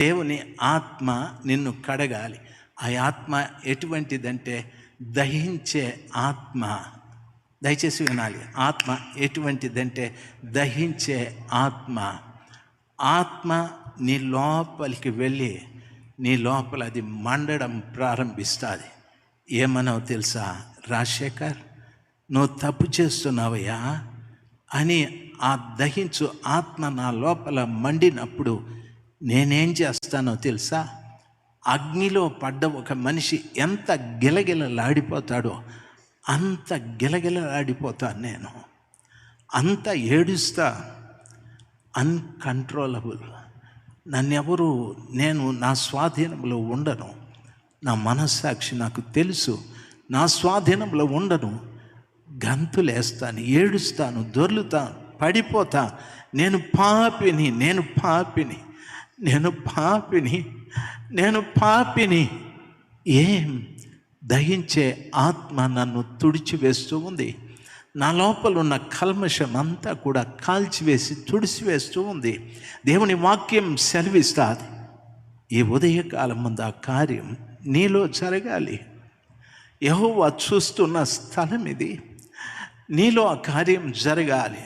దేవుని ఆత్మ నిన్ను కడగాలి. ఆ ఆత్మ ఎటువంటిదంటే దహించే ఆత్మ. దయచేసి వినాలి. ఆత్మ ఎటువంటిదంటే దహించే ఆత్మ. ఆత్మ నీ లోపలికి వెళ్ళి నీ లోపల అది మండడం ప్రారంభిస్తుంది. ఏమన్నావు తెలుసా? రాజశేఖర్ నువ్వు తప్పు చేస్తున్నావయ్యా. అని ఆ దహించు ఆత్మ నా లోపల మండినప్పుడు నేనేం చేస్తానో తెలుసా? అగ్నిలో పడ్డ ఒక మనిషి ఎంత గిలగిలలాడిపోతాడో అంత గిలగిలలాడిపోతాను నేను. అంత ఏడుస్తా అన్కంట్రోలబుల్ నన్నెవరు నేను నా స్వాధీనంలో ఉండను. నా మనస్సాక్షి నాకు తెలుసు. నా స్వాధీనంలో ఉండను. గంతులేస్తాను ఏడుస్తాను దొర్లుతాను పడిపోతా. నేను పాపిని నేను పాపిని. నేను పాపిని నేను పాపిని. ఏం దహించే ఆత్మ నన్ను తుడిచివేస్తూ ఉంది. నా లోపల ఉన్న కల్మషం అంతా కూడా కాల్చివేసి తుడిచివేస్తూ ఉంది. దేవుని వాక్యం సెలవిస్తుంది. ఈ ఉదయకాలం ముందు ఆ కార్యం నీలో జరగాలి. యహోవా చూస్తున్న స్థలం ఇది నీలో ఆ కార్యం జరగాలి.